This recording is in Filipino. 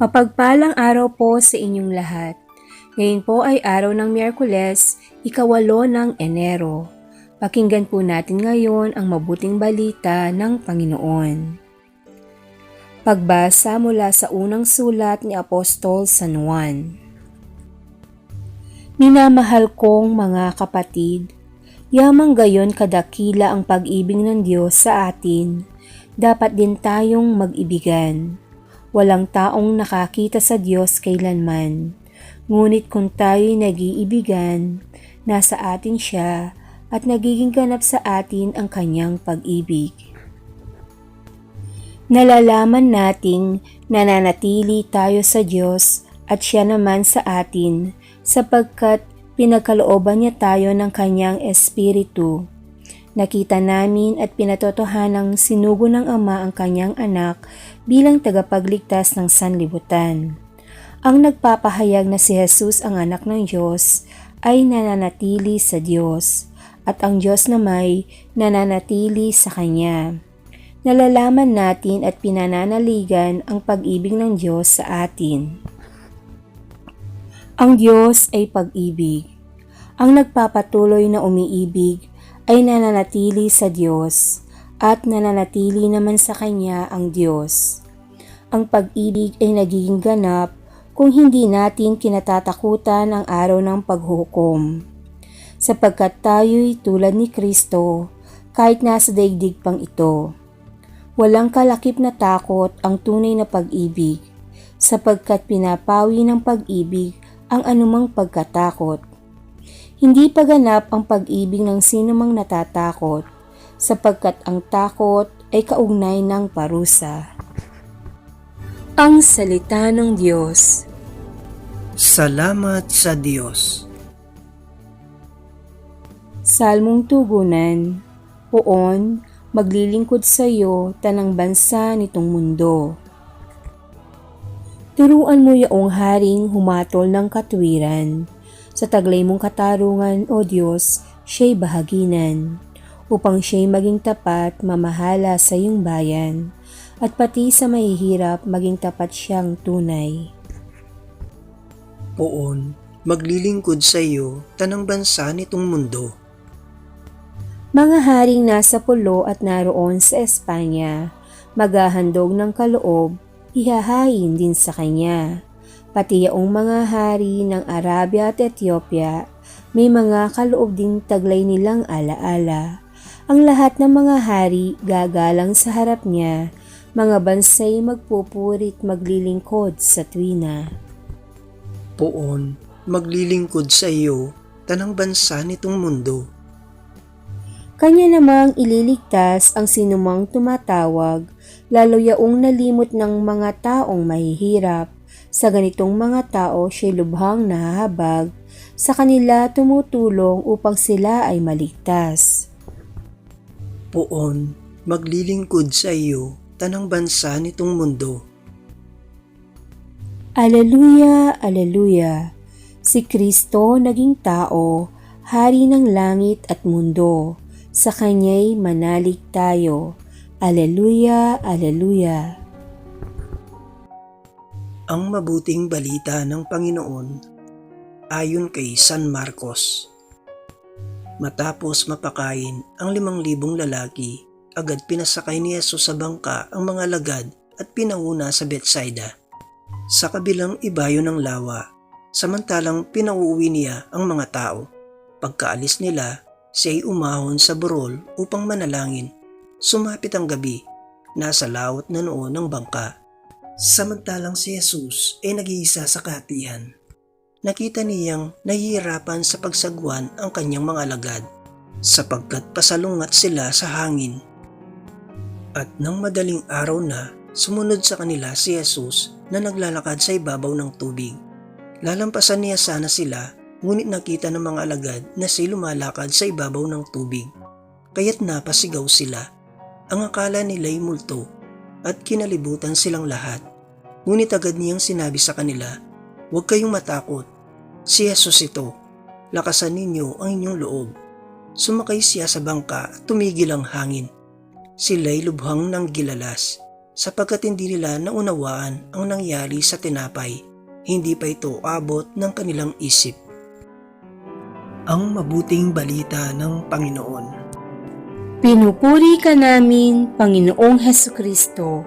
Mapagpalang araw po sa inyong lahat. Ngayon po ay araw ng Miyerkules, ikawalo ng Enero. Pakinggan po natin ngayon ang mabuting balita ng Panginoon. Pagbasa mula sa unang sulat ni Apostol San Juan. Minamahal kong mga kapatid, yamang gayon kadakila ang pag-ibig ng Diyos sa atin, dapat din tayong mag-ibigan. Walang taong nakakita sa Diyos kailanman, ngunit kung tayo'y nag-iibigan, nasa atin siya at nagiging ganap sa atin ang kanyang pag-ibig. Nalalaman nating nananatili tayo sa Diyos at siya naman sa atin sapagkat pinagkalooban niya tayo ng kanyang espiritu. Nakita namin at pinatotohanang sinugo ng Ama ang kanyang anak bilang tagapagligtas ng sanlibutan. Ang nagpapahayag na si Jesus ang anak ng Diyos ay nananatili sa Diyos at ang Diyos na may nananatili sa Kanya. Nalalaman natin at pinananaligan ang pag-ibig ng Diyos sa atin. Ang Diyos ay pag-ibig. Ang nagpapatuloy na umiibig ay nananatili sa Diyos at nananatili naman sa Kanya ang Diyos. Ang pag-ibig ay nagiging ganap kung hindi natin kinatatakutan ang araw ng paghuhukom. Sapagkat tayo'y tulad ni Kristo kahit nasa daigdig pang ito. Walang kalakip na takot ang tunay na pag-ibig sapagkat pinapawi ng pag-ibig ang anumang pagkatakot. Hindi paganap ang pag-ibig ng sinumang natatakot sapagkat ang takot ay kaugnay ng parusa. Ang Salita ng Diyos Salamat sa Diyos. Salmong Tugunan Poon, maglilingkod sa iyo tanang bansa nitong mundo. Turuan mo yaong haring humatol ng katwiran. Sa taglay mong katarungan, O Diyos, siya'y bahaginan, upang siya'y maging tapat, mamahala sa iyong bayan, at pati sa mahihirap, maging tapat siyang tunay. Poon, maglilingkod sa iyo tanang bansa nitong mundo. Mga haring nasa pulo at naroon sa Espanya, maghahandog ng kaloob, ihahain din sa kanya. Pati yaong mga hari ng Arabia at Ethiopia, may mga kaloob ding taglay nilang alaala. Ang lahat ng mga hari gagalang sa harap niya, mga bansay magpupurit maglilingkod sa tuwina. Poon, maglilingkod sa iyo tanang bansa nitong mundo. Kanya namang ililigtas ang sinumang tumatawag, lalo yaong nalimot ng mga taong mahihirap. Sa ganitong mga tao siya'y lubhang nahahabag, sa kanila tumutulong upang sila ay maligtas. Poon, maglilingkod sa iyo tanang bansa nitong mundo. Aleluya, aleluya. Si Kristo naging tao, hari ng langit at mundo. Sa Kanya'y manalig tayo. Aleluya, aleluya. Ang mabuting balita ng Panginoon ayon kay San Marcos. Matapos mapakain ang limang libong lalaki, agad pinasakay ni Yesus sa bangka ang mga lagad at pinauna sa Bethsaida. Sa kabilang ibayo ng lawa, samantalang pinauuwi niya ang mga tao. Pagkaalis nila, siya'y umahon sa burol upang manalangin. Sumapit ang gabi, nasa lawat na noon ng bangka. Samantalang si Jesus ay nag-iisa sa katihan. Nakita niyang nahihirapan sa pagsagwan ang kanyang mga alagad sapagkat pasalungat sila sa hangin. At nang madaling araw na, sumunod sa kanila si Jesus na naglalakad sa ibabaw ng tubig. Lalampasan niya sana sila, ngunit nakita ng mga alagad na si lumalakad sa ibabaw ng tubig. Kaya't napasigaw sila. Ang akala nila'y multo at kinalibutan silang lahat. Ngunit agad niyang sinabi sa kanila, Huwag kayong matakot. Si Jesus ito. Lakasan ninyo ang inyong loob. Sumakay siya sa bangka at tumigil ang hangin. Sila'y lubhang ng gilalas sapagkat hindi nila naunawaan ang nangyari sa tinapay. Hindi pa ito abot ng kanilang isip. Ang mabuting balita ng Panginoon Pinupuri ka namin, Panginoong Heso Kristo